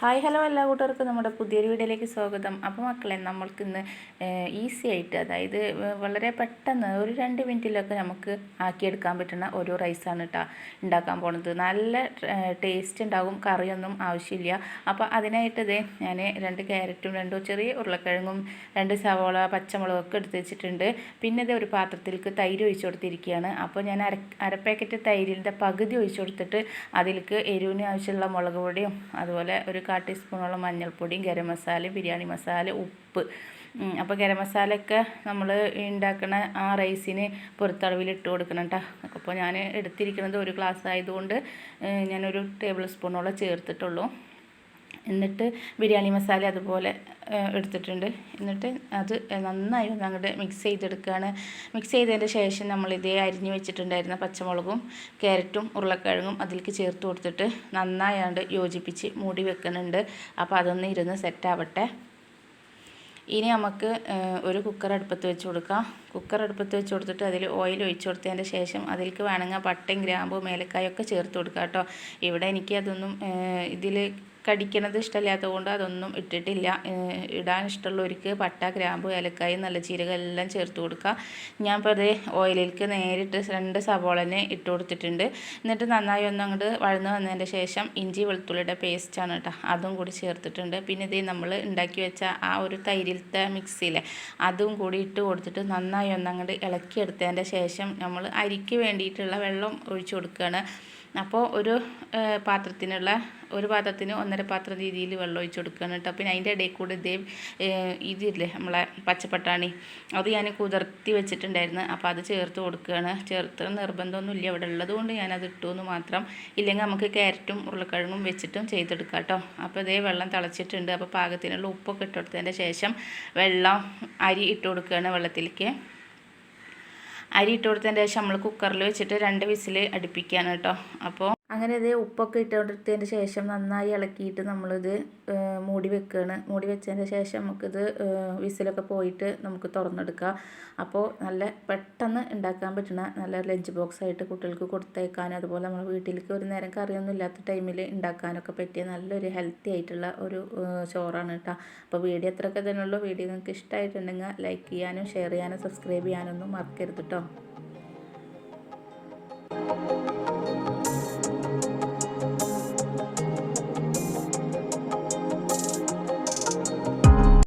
Hi hello എല്ലാ കൂട്ടുകാർക്കും നമ്മുടെ പുതിയൊരു വീഡിയോയിലേക്ക് സ്വാഗതം. അപ്പോൾ മക്കളെ നമ്മൾക്കിന്ന് ഈസി ആയിട്ട് അതായത് വളരെ പെട്ടെന്ന് ഒരു രണ്ട് മിനിറ്റിലൊക്കെ നമുക്ക് ആക്കിയെടുക്കാൻ പറ്റുന്ന ഒരു റൈസാണ് കേട്ടോ ഉണ്ടാക്കാൻ പോണത്. നല്ല ടേസ്റ്റ് ഉണ്ടാകും കറിയൊന്നും ആവശ്യമില്ല. അപ്പോൾ അതിനായിട്ട് ഇതേ ഞാൻ രണ്ട് ക്യാരറ്റും രണ്ട് ചെറിയ ഉരുളക്കിഴങ്ങും രണ്ട് സവോള പച്ചമുളകും ഒക്കെ എടുത്ത് വെച്ചിട്ടുണ്ട്. പിന്നെ ഇത് ഒരു പാത്രത്തിലേക്ക് തൈര് ഒഴിച്ചു കൊടുത്തിരിക്കുകയാണ്. അപ്പോൾ ഞാൻ അര അര പാക്കറ്റ് തൈരിന്റെ പകുതി ഒഴിച്ചു കൊടുത്തിട്ട് അതിലേക്ക് എരിവിന് ആവശ്യമുള്ള മുളക് പൊടിയും അതുപോലെ ഒരു കാ ടീസ്പൂണോളം മഞ്ഞൾപ്പൊടിയും ഗരം മസാല ബിരിയാണി മസാല ഉപ്പ്. അപ്പോൾ ഗരം മസാലയൊക്കെ നമ്മൾ ഉണ്ടാക്കുന്ന ആ റൈസിന് പുറത്തളവിൽ ഇട്ട് കൊടുക്കണം കേട്ടോ അപ്പോൾ ഞാൻ എടുത്തിരിക്കുന്നത് ഒരു ഗ്ലാസ് ആയതുകൊണ്ട് ഞാനൊരു ടേബിൾ സ്പൂണോളം ചേർത്തിട്ടുള്ളൂ. എന്നിട്ട് ബിരിയാണി മസാല അതുപോലെ എടുത്തിട്ടുണ്ട്. എന്നിട്ട് അത് നന്നായി ഒന്ന് അങ്ങോട്ട് മിക്സ് ചെയ്തെടുക്കുകയാണ് മിക്സ് ചെയ്തതിന്റെ ശേഷം നമ്മൾ ഇതേ അരിഞ്ഞു വെച്ചിട്ടുണ്ടായിരുന്ന പച്ചമുളകും ക്യാരറ്റും ഉരുളക്കിഴങ്ങും അതിലേക്ക് ചേർത്ത് കൊടുത്തിട്ട് നന്നായാണ്ട് യോജിപ്പിച്ച് മൂടി വെക്കുന്നുണ്ട്. അപ്പോൾ അതൊന്ന് ഇരുന്ന് സെറ്റാവട്ടെ ഇനി നമുക്ക് ഒരു കുക്കർ അടുപ്പത്ത് വെച്ച് കൊടുക്കാം. കുക്കർ അടുപ്പത്ത് വെച്ച് കൊടുത്തിട്ട് അതിൽ ഓയിൽ ഒഴിച്ച് കൊടുത്തതിന്റെ ശേഷം അതിലേക്ക് വേണമെങ്കിൽ പട്ടയും ഗ്രാമ്പും ഏലക്കായൊക്കെ ചേർത്ത് കൊടുക്കാം കേട്ടോ. ഇവിടെ എനിക്ക് അതൊന്നും ഇതിൽ കടിക്കണത് ഇഷ്ടമില്ലാത്തതുകൊണ്ട് അതൊന്നും ഇട്ടിട്ടില്ല. ഇടാൻ ഇഷ്ടമുള്ളവർക്ക് പട്ട ഗ്രാമ്പ് ഏലക്കായ നല്ല ജീരകം എല്ലാം ചേർത്ത് കൊടുക്കുക. ഞാൻ ഇപ്പോൾ അതേ ഓയിലേക്ക് നേരിട്ട് രണ്ട് സവോളനെ ഇട്ട് കൊടുത്തിട്ടുണ്ട്. എന്നിട്ട് നന്നായി ഒന്ന് അങ്ങോട്ട് വഴന്ന് വന്നതിന്റെ ശേഷം ഇഞ്ചി വെളുത്തുള്ളിയുടെ പേസ്റ്റാണ് കേട്ടോ. അതും കൂടി ചേർത്തിട്ടുണ്ട്. പിന്നെ ഇതേ നമ്മൾ ഉണ്ടാക്കി വെച്ച ആ ഒരു തൈരിലത്തെ മിക്സിയിലെ അതും കൂടി ഇട്ട് കൊടുത്തിട്ട് നന്നായി ഒന്ന് അങ്ങോട്ട് ഇളക്കിയെടുത്തതിന്റെ ശേഷം നമ്മൾ അരിക്ക് വേണ്ടിയിട്ടുള്ള വെള്ളം ഒഴിച്ചു കൊടുക്കുകയാണ്. അപ്പോൾ ഒരു പാത്രത്തിനുള്ള ഒരു പാത്രത്തിന് ഒന്നര പാത്രം രീതിയിൽ വെള്ളം ഒഴിച്ച് കൊടുക്കുകയാണ് കേട്ടോ. പിന്നെ അതിന്റെ ഇടയിൽ കൂടെ ഇതേ ഇതില്ലേ നമ്മളെ പച്ചപ്പട്ടാണി. അത് ഞാൻ കുതിർത്തി വെച്ചിട്ടുണ്ടായിരുന്നു. അപ്പോൾ അത് ചേർത്ത് കൊടുക്കുകയാണ്. ചേർത്ത് നിർബന്ധമൊന്നുമില്ല ഇവിടെ ഉള്ളത് കൊണ്ട് ഞാനത് ഇട്ടു എന്ന് മാത്രം. ഇല്ലെങ്കിൽ നമുക്ക് ക്യാരറ്റും ഉരുളക്കിഴങ്ങും വെച്ചിട്ടും ചെയ്തെടുക്കാം കേട്ടോ. അപ്പോൾ ഇതേ വെള്ളം തിളച്ചിട്ടുണ്ട്. അപ്പോൾ പാകത്തിനുള്ള ഉപ്പൊക്കെ ഇട്ട് കൊടുത്തതിന്റെ ശേഷം വെള്ളം അരി ഇട്ട് കൊടുക്കുകയാണ് വെള്ളത്തിലേക്ക്. അരി ഇട്ട് കൊടുത്തതിന്റെ ശേഷം നമ്മൾ കുക്കറിൽ വെച്ചിട്ട് രണ്ട് വിസിൽ അടുപ്പിക്കുകയാണ് കേട്ടോ. അപ്പോൾ അങ്ങനെ ഇത് ഉപ്പൊക്കെ ഇട്ടുകൊടുത്തതിന് ശേഷം നന്നായി ഇളക്കിയിട്ട് നമ്മളിത് മൂടി വെക്കുകയാണ് മൂടി വെച്ചതിന് ശേഷം നമുക്കിത് വിസിലൊക്കെ പോയിട്ട് നമുക്ക് തുറന്നെടുക്കാം. അപ്പോൾ നല്ല പെട്ടെന്ന് ഉണ്ടാക്കാൻ പറ്റുന്ന നല്ല ലഞ്ച് ബോക്സ് ആയിട്ട് കുട്ടികൾക്ക് കൊടുത്തേക്കാനും അതുപോലെ നമ്മൾ വീട്ടിലേക്ക് ഒരു നേരം കറിയൊന്നും ഇല്ലാത്ത ടൈമിൽ ഉണ്ടാക്കാനൊക്കെ പറ്റിയ നല്ലൊരു ഹെൽത്തി ആയിട്ടുള്ള ഒരു ചോറാണ് കേട്ടോ അപ്പോൾ വീഡിയോ എത്രയൊക്കെ തന്നെയുള്ളൂ വീഡിയോ നിങ്ങൾക്ക് ഇഷ്ടമായിട്ടുണ്ടെങ്കിൽ ലൈക്ക് ചെയ്യാനും ഷെയർ ചെയ്യാനും സബ്സ്ക്രൈബ് ചെയ്യാനൊന്നും മറക്കരുത് കേട്ടോ